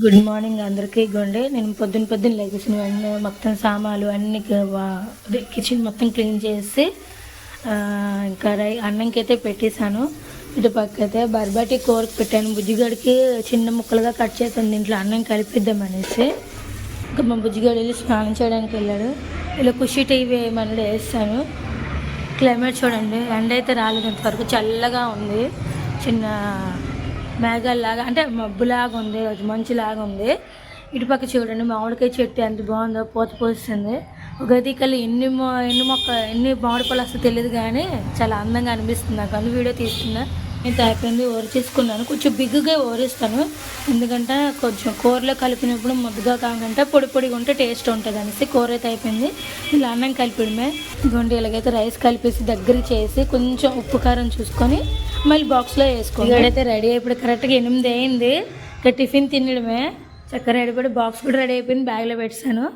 Good morning అందరికీ ఇగోండి నేను పొద్దున్న పొద్దున్న లేచేసిన వెంటనే మొత్తం సామాలు అన్ని వా- కిచెన్ మొత్తం క్లీన్ చేసి ఇంకా రై అన్నంకి అయితే పెట్టేశాను. ఇటు పక్క అయితే బర్బాటి కూరకు పెట్టాను. బుజ్జిగాడికి చిన్న ముక్కలుగా కట్ చేశాను. దీంట్లో అన్నం కలిపిద్దాం అనేసి ఇంకా మా బుజ్జిగాడు వెళ్ళి స్నానం చేయడానికి వెళ్ళాడు. ఇలా కుషి టీవీ వేయమని వేస్తాను క్లైమేట్ చూడండి. ఎండ అయితే రాలేదు ఇంతవరకు చల్లగా ఉంది. చిన్న మేఘాల్లాగా అంటే మబ్బులాగా ఉంది రోజు మంచులాగా ఉంది. ఇటుపక్క చూడండి మామిడికాయ చెట్టు ఎంత బాగుందో పూత పోస్తుంది. ఒక దిక్కలు ఎన్ని మొ- ఎన్ని మొక్క ఎన్ని మామిడి పళ్ళు వస్తుందో తెలియదు కానీ చాలా అందంగా అనిపిస్తుంది. నాకు అందుకు వీడియో తీస్తున్నా. ఇంత అయిపోయింది ఓరిచేసుకున్నాను. కొంచెం బిగ్గుగా ఓరిస్తాను. ఎందుకంటే కొంచెం కూరలో కలిపినప్పుడు ముద్దగా కాకుండా పొడి పొడిగా ఉంటే టేస్ట్ ఉంటుంది అనేసి కూర అయితే అయిపోయింది. ఇలా అన్నం కలిపడమే. ఇదిగోండి ఇలాగైతే రైస్ కలిపేసి దగ్గరికి చేసి కొంచెం ఉప్పు కారం చూసుకొని మళ్ళీ బాక్స్లో వేసుకోండి. ఇక్కడైతే రెడీ అయిపోయి కరెక్ట్గా ఎనిమిది అయింది. ఇక టిఫిన్ తినడమే. చక్కగా రెడీ పడి బాక్స్ కూడా రెడీ అయిపోయింది. బ్యాగ్లో పెట్టాను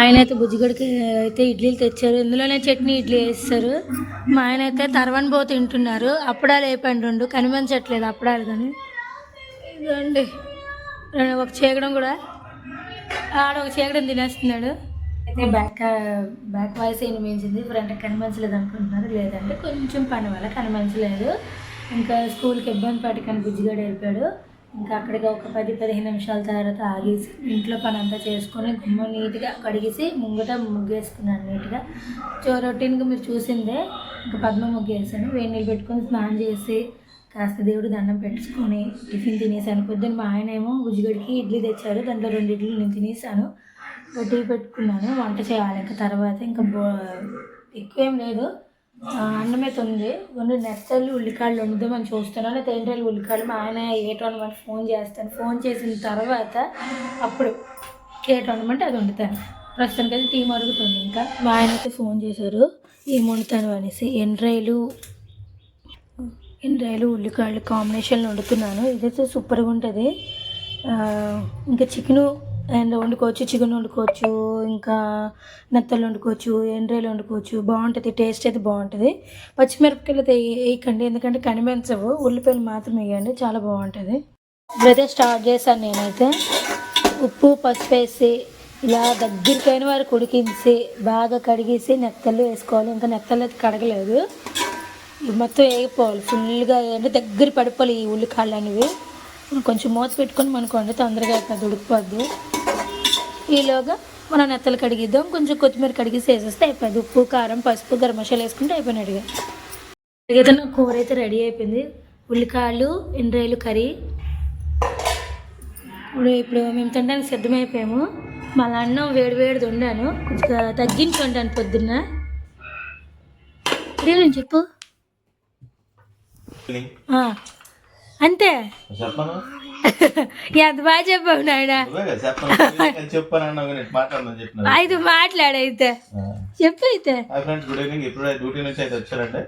ఆయన అయితే బుజ్జిగడికి అయితే ఇడ్లీలు తెచ్చారు. ఇందులోనే చట్నీ ఇడ్లీ వేస్తారు. మా ఆయన అయితే తర్వన్ బో తింటున్నారు. అప్పడాలు అయిపోయింది రెండు. కనిపించట్లేదు అప్పడాలు కానీ. ఇదండి ఒక చీకడం కూడా. ఆడ ఒక చీకడం తినేస్తున్నాడు. అయితే బ్యాక్ బ్యాక్ వాయిస్ వినిపించింది? ఫ్రంట్ కనిపించలేదు అనుకుంటున్నారు. లేదండి కొంచెం పని వల్ల కనిపించలేదు ఇంకా స్కూల్కి ఇబ్బంది పట్టుకొని బుజ్జిగాడు వెళ్ళిపోయాడు. ఇంకా అక్కడికి ఒక పది పదిహేను నిమిషాల తర్వాత ఆగేసి ఇంట్లో పని అంతా చేసుకొని గుమ్మ నీట్గా కడిగేసి ముంగట ముగ్గేసుకున్నాను నీట్గా. చో రొటీన్గా మీరు చూసిందే ఇంకా పద్మ ముగ్గేసాను. వేడి నీళ్ళు పెట్టుకొని స్నానం చేసి కాస్త దేవుడు దండం పెట్టుకొని టిఫిన్ తినేసాను. పొద్దున్న మా ఆయన ఏమో ఇడ్లీ తెచ్చారు. దాంట్లో రెండు ఇడ్లీ నేను తినేసాను. ఇంకా టీ పెట్టుకున్నాను. వంట చేయాలి ఇంకా తర్వాత ఇంకా బో ఎక్కువేం లేదు. ఆ, అన్నం ఉంది కొన్ని నెత్తలు ఉల్లికాయలు వండుదామని చూస్తున్నాను. తేంటలు ఉల్లికాయలు మా ఆయన ఏటి వండమని ఫోన్ చేస్తాను ఫోన్ చేసిన తర్వాత అప్పుడు ఏ టోర్నమెంట్ అది వండుతాను. ప్రస్తుతానికి అయితే టీం అడుగుతుంది ఇంకా. మా ఆయన అయితే ఫోన్ చేశారు. ఏం వండుతాను అనేసి. ఎండ్రాయిలు ఎండ్రాయిలు ఉల్లికాయలు కాంబినేషన్లో వండుతున్నాను. ఇదైతే సూపర్గా ఉంటుంది. ఇంకా చికెను అండ్ వండుకోవచ్చు చికెన్ వండుకోవచ్చు ఇంకా నెత్తలు వండుకోవచ్చు ఎండ్రేలు వండుకోవచ్చు. బాగుంటుంది టేస్ట్ అయితే బాగుంటుంది. పచ్చిమిరపకాయలు అయితే వేయకండి ఎందుకంటే కనిపించవు. ఉల్లిపాయలు మాత్రం వేయండి చాలా బాగుంటుంది. ఇప్పుడైతే స్టార్ట్ చేశాను నేనైతే. ఉప్పు పసుపు వేసి ఇలా దగ్గరికైన వరకు ఉడికించి బాగా కడిగేసి నెత్తలు వేసుకోవాలి. ఇంకా నెత్తలు అయితే కడగలేదు. మొత్తం వేగిపోవాలి. ఫుల్గా అంటే దగ్గర పడిపోవాలి ఈ ఉల్లికాళ్ళు అనేవి. కొంచెం మూత పెట్టుకొని మనకోండి తొందరగా అయిపోద్ది ఉడికిపోద్ది. ఈలోగా మనం నెత్తలు కడిగిద్దాం. కొంచెం కొత్తిమీర కడిగేసి వేసేస్తే అయిపోద్ది ఉప్పు కారం పసుపు గరం మసాలా వేసుకుంటే అయిపోయినట్టుగా. అయితే నా కూర అయితే రెడీ అయిపోయింది. ఉల్లికాయలు ఎండ్రాయిలు కర్రీ. ఇప్పుడు ఇప్పుడు మేము తినడానికి సిద్ధమైపోయాము. మళ్ళీ అన్నం వేడి వేడిది వండాను. కొంచెం తగ్గించి వండాను పొద్దున్న. నేను చెప్పు. అంతే. చెప్పను? ఎంత బాగా చెప్పావు నాయన. ఐదు మాట్లాడైతే. చెప్పు అయితే. Hi friends good evening. ఇప్పుడు డ్యూటీ నుంచి అయితే వచ్చారంటే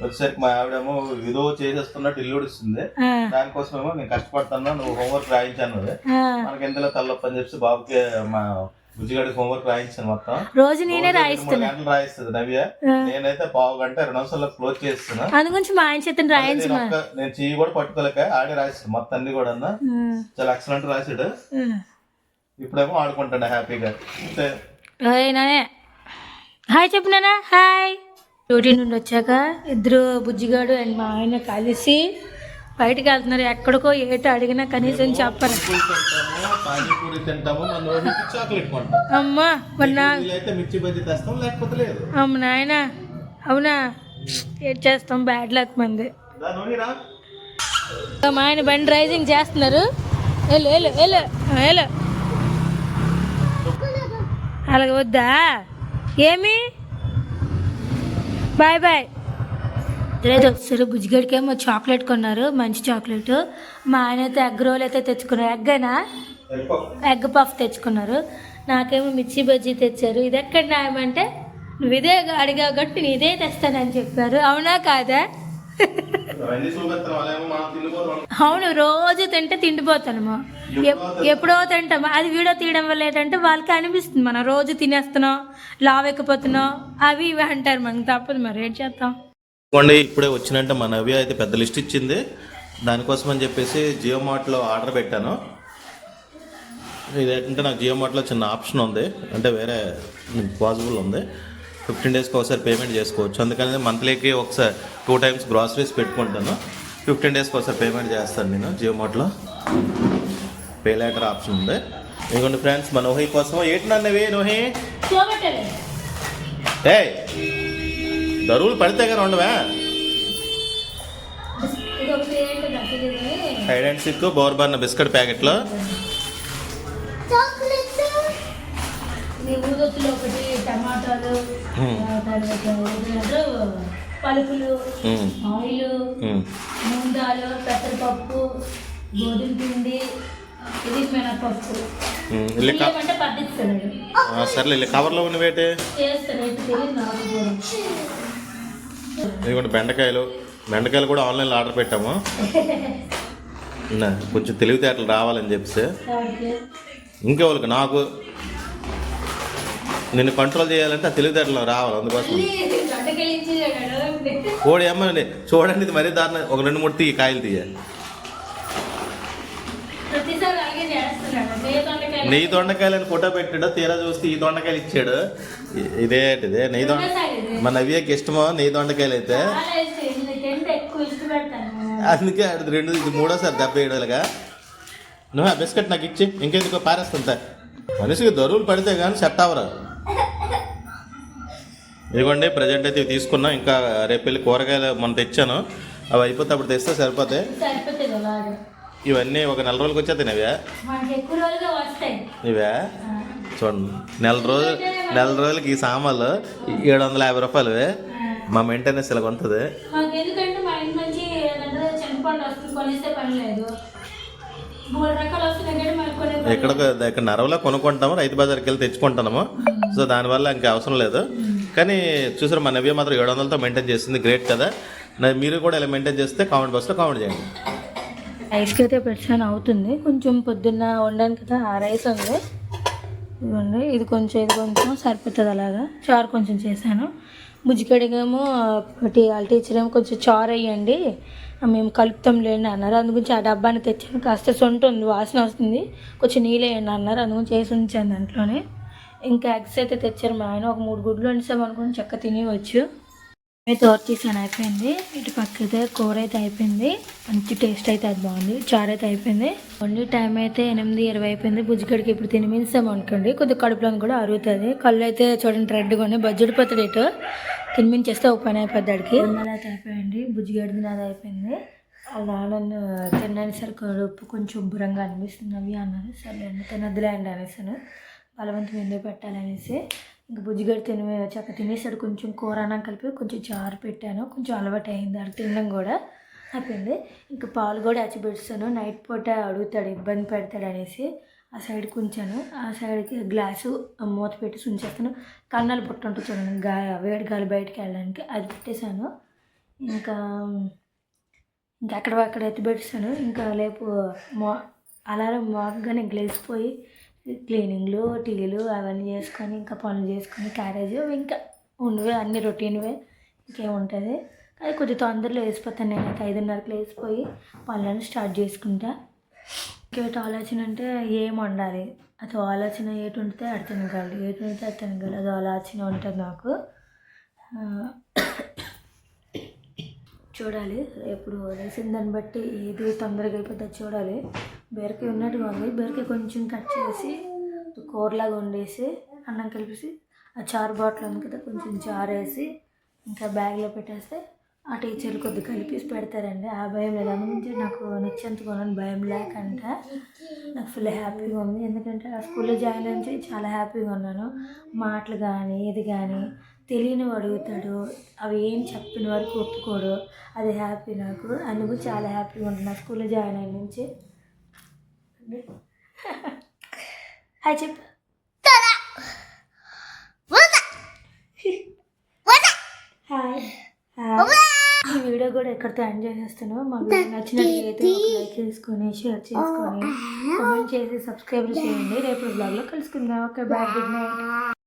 వచ్చేసరికి మా ఆవిడేమో ఏదో చేసేస్తున్నట్టు ఇల్లు ఉడిస్తుంది ఆ, దానికోసమేమో నేను కష్టపడుతున్నా నువ్వు హోంవర్క్ రాయించాను. మనకి ఎందులో తల్లొప్ప అని చెప్పి బాబుకి మా బుజ్జిగాడికి హోంవర్క్ రాయించాను మొత్తం. రోజు నేనే రాయిస్తున్నా. గంటలు రాయిస్తుంది నవ్య. నేనైతే పావు గంట రెండు నిమిషాల్లో క్లోజ్ చేస్తున్నా. అందు గురించి మా ఆయన చేతను నేను రాయించమా? నేను చెయ్యి కూడా పట్టుకోలేక ఆడే రాయిస్తాడు మొత్తం అన్ని కూడా చాలా ఎక్సలెంట్ రాసాడు. ఇప్పుడేమో ఆడుకుంటాడు హ్యాపీగా. నానే. హాయ్ చెప్పు నాన్న హాయ్. డ్యూటీ నుండి వచ్చాక ఇద్దరు బుజ్జిగాడు అండ్ మా ఆయన కలిసి బయటికి వెళ్తున్నారు. ఎక్కడికో ఏటో అడిగినా కనీసం చెప్పరు. అమ్మా అమ్మ నాయన అవునా? ఏం చేస్తాం? బ్యాడ్ లక్ మంది. మా ఆయన బండి రైజింగ్ చేస్తున్నారు. వెళ్ళు వెళ్ళు వెళ్ళు వెళ్ళు. అలాగ వద్దా? ఏమి? Bye bye. లేదు వచ్చారు బుజ్జిగడికి ఏమో చాక్లెట్ కొన్నారు మంచి చాక్లెట్. మా ఆయన అయితే ఎగ్ రోల్ అయితే తెచ్చుకున్నారు. ఎగ్ అయినా వెళ్ళిపో. ఎగ్ పఫ్ తెచ్చుకున్నారు. నాకేమో మిర్చి బజ్జీ తెచ్చారు. ఇది ఎక్కడ న్యాయమంటే నువ్వు ఇదే అడిగావు కాబట్టి నేను ఇదే తెస్తానని చెప్పారు. అవునా కాదా? అవును రోజు తింటే తిండిపోతాము. ఎప్- ఎప్పుడో తింటాము అది వీడియో తీయడం వల్ల ఏంటంటే వాళ్ళకి అనిపిస్తుంది. మనం రోజు తినేస్తున్నాం లావెక్కిపోతున్నాం అవి ఇవి అంటారు మనకు తప్పదు మరి. ఏం చేస్తాం ఇదిగోండి ఇప్పుడే వచ్చినంటే మా నవ్య అయితే పెద్ద లిస్ట్ ఇచ్చింది. దానికోసం అని చెప్పేసి జియో మార్ట్లో ఆర్డర్ పెట్టాను. ఇది ఏంటంటే నాకు జియో మార్ట్లో చిన్న ఆప్షన్ ఉంది. అంటే వేరే పాసిబుల్ ఉంది. ఫిఫ్టీన్ డేస్కి ఒకసారి పేమెంట్ చేసుకోవచ్చు. అందుకని మంత్లీకి ఒకసారి టూ టైమ్స్ గ్రాసరీస్ పెట్టుకుంటాను. ఫిఫ్టీన్ డేస్కి ఒకసారి పేమెంట్ చేస్తాను నేను జియో మార్ట్లో. పే లేటర్ ఆప్షన్ ఉంది. ఇదిగోండి ఫ్రెండ్స్ మా నోహి కోసం. ఏంటి నన్నవి నోహి? ఏ దరువులు పడితే కానీ ఉండవా? Hide and seek Bourbon biscuit ప్యాకెట్లో. ఊదొత్తులు ఒకటి టమాటాలు పలుకులు. ఆయిల్. ముందాలు పెసరపప్పు గోధుమ పిండి ఇది మినపప్పు సర్లే కవర్లో ఉన్నవేటి తెలియదు నాకు ఇదిగోండి బెండకాయలు. బెండకాయలు కూడా ఆన్లైన్లో ఆర్డర్ పెట్టాము. కొంచెం తెలివితేటలు రావాలని చెప్పేసి. ఇంకెవరికి? నాకు నిన్ను కంట్రోల్ చేయాలంటే ఆ తెలివితేటలు రావాలి అందుకోసం. కోడి అమ్మ చూడండి ఇది మరీ దారుణ. ఒక రెండు మూడు తీయి కాయలు తీయ ప్రతిసారి అలాగే చేస్తున్నాడు ఏ దొండకాయలు నెయ్యి దొండకాయలని ఫోటో పెట్టాడు తీరా చూస్తే ఈ దొండకాయలు ఇచ్చాడు. ఇ- ఇదేంటిదే నెయ్యి దొండ మన నవ్యకి ఇష్టమో నెయ్యి దొండకాయలు అయితే అందుకే అది రెండు ఇది మూడోసారి దెబ్బ వేయడాలుగా నువ్వు ఆ బిస్కెట్ నాకు ఇచ్చి ఇంకెందుకో పారేస్తుంటా మనిషికి దరువులు పడితే కానీ సెట్ అవ్వరు ఇదిగోండి ప్రజెంట్ అయితే ఇవి తీసుకున్నాం. ఇంకా రేపు వెళ్ళి కూరగాయలు మొన్న తెచ్చాను. అవి అయిపోతే అప్పుడు తెస్తే సరిపోతాయి. ఇవన్నీ ఒక నెల రోజులకి వచ్చేస్తాయి ఇవే ఇవే చూడండి నెల రోజు నెల రోజులకి ఈ సామాన్లు ఏడు వందల యాభై రూపాయలువే. మా మెయింటెనెన్స్ ఇలా ఉంటుంది ఎక్కడ ఇక్కడ నరవలో కొనుక్కుంటాము రైతు బజార్కి వెళ్ళి తెచ్చుకుంటున్నాము. సో దానివల్ల ఇంకా అవసరం లేదు. కానీ చూసారు మా నవ్య మాత్రం ఏడు వందలతో మెయింటైన్ చేస్తుంది గ్రేట్ కదా. మీరు కూడా ఇలా మెయింటైన్ చేస్తే కామెంట్ బాక్స్లో కామెంట్ చేయండి. రైస్కి అయితే పెట్టాను అవుతుంది. కొంచెం పొద్దున్న వండాను కదా ఆ రైస్ ఉంది ఇదిగోండి ఇది కొంచెం ఇది కొంచెం సరిపోతుంది అలాగా. చారు కొంచెం చేశాను. బుజ్జికడిగేమో ఒకటి వాళ్ళ టీచర్ ఏమో కొంచెం చారు వేయండి. మేము కలుపుతాం లేండి అన్నారు. అందుగురించి ఆ డబ్బాని తెచ్చాను. కాస్త సొంట ఉంది వాసన వస్తుంది. కొంచెం నీళ్ళు వేయండి అన్నారు. అందుగురించి చేసి ఉంచాను దాంట్లోనే. ఇంకా ఎగ్స్ అయితే తెచ్చారు మా ఆయన. ఒక మూడు గుడ్లు వండిసాం అనుకుని చెక్క తినేవచ్చు తోట తీసాను అయిపోయింది. ఇటు పక్క అయితే కూర అయితే అయిపోయింది. మంచి టేస్ట్ అయితే అది బాగుంది. చారు అయితే అయిపోయింది. ఓన్లీ టైం అయితే ఎనిమిది ఇరవై అయిపోయింది. బుజ్జిగడికి ఇప్పుడు తినిమిస్తాం అనుకోండి. కొద్దిగా కడుపులో కూడా అరుగుతుంది కళ్ళు అయితే చూడండి రెడ్గా ఉన్నాయి. బడ్జెట్ పోతుంది ఇటు. తినిమించేస్తే ఒక పని అయిపోద్ది అడికి అయితే అయిపోయింది. బుజ్జిగడిది నాది అయిపోయింది. అలా నన్ను తినడానికి కడుపు కొంచెం ఉబ్బరంగా అనిపిస్తుంది. అవి అన్నారు సరే తినద్దులే అండి అనేసాను. బలవంతం ఎందుకు పెట్టాలనేసి. ఇంక బుజ్జిగడ్డ తిని వచ్చాక తినేసాడు. కొంచెం కూర అన్నం కలిపి కొంచెం చారు పెట్టాను. కొంచెం అలవాటు అయింది అది తినడం కూడా. అయిపోయింది. ఇంకా పాలు కూడా అచ్చి పెడుస్తాను. నైట్ పూట అడుగుతాడు ఇబ్బంది పెడతాడు అనేసి ఆ సైడ్కి ఉంచాను ఆ సైడ్కి గ్లాసు మూత పెట్టి ఉంచేస్తాను కన్నాలు పుట్ట ఉంటుంది చూడండి గా వేడి గాలి బయటికి వెళ్ళడానికి. అది పెట్టేశాను. ఇంకా ఇంకా అక్కడ అక్కడ ఎత్తి పెట్టేశాను ఇంకా లేపు మో అలారం మోగగానే గ్లేసిపోయి క్లీనింగ్లు టీలు అవన్నీ చేసుకొని ఇంకా పనులు చేసుకొని క్యారేజ్ ఇంకా ఉన్నవే అన్ని రొటీన్వే ఇంకేముంటుంది అది కొద్దిగా తొందరలో వేసిపోతాను నేనైతే ఐదున్నరకు వేసిపోయి పనులను స్టార్ట్ చేసుకుంటా. ఇంకేటి ఆలోచన అంటే ఏం వండాలి? అది ఆలోచన ఏటి ఉంటే అది తినగలరు ఏటి ఉంటే అది తినగలరు అది ఆలోచన ఉంటుంది నాకు. చూడాలి. ఎప్పుడు వేసిన దాన్ని బట్టి ఏది తొందరగా అయిపోతుందో చూడాలి. బీరకాయ ఉన్నట్టుగా ఉంది. బీరకాయ కొంచెం కట్ చేసి కూరలాగా వండేసి అన్నం కలిపేసి ఆ చారు బాటిల్ ఉంది కదా కొంచెం చారు వేసి ఇంకా బ్యాగ్లో పెట్టేస్తే ఆ టీచర్లు కొద్దిగా కలిపేసి పెడతారండి. ఆ భయం లేదు. అందుకే నాకు నిశ్చంత కొనని భయం లేకంట. నాకు ఫుల్ హ్యాపీగా ఉంది. ఎందుకంటే ఆ స్కూల్లో జాయిన్ నుంచి చాలా హ్యాపీగా ఉన్నాను. మాటలు కానీ ఏది కానీ తెలియని అడుగుతాడు. అవి ఏం చెప్పిన వరకు ఒప్పుకోడు. అది హ్యాపీ నాకు. అందుకు చాలా హ్యాపీగా ఉంటుంది నా స్కూల్లో జాయిన్ అయిన నుంచి హాయ్ చెప్పు హాయ్ ఈ వీడియో కూడా ఎక్కడితో ఎంజాయ్ చేస్తాను మా వీడియో నచ్చినట్లయితే లైక్ చేసుకొని షేర్ చేసుకొని కామెంట్ చేసి సబ్స్క్రైబ్ చేయండి. రేపు బ్లాగ్లో కలుసుకుందాం. Okay bye good night.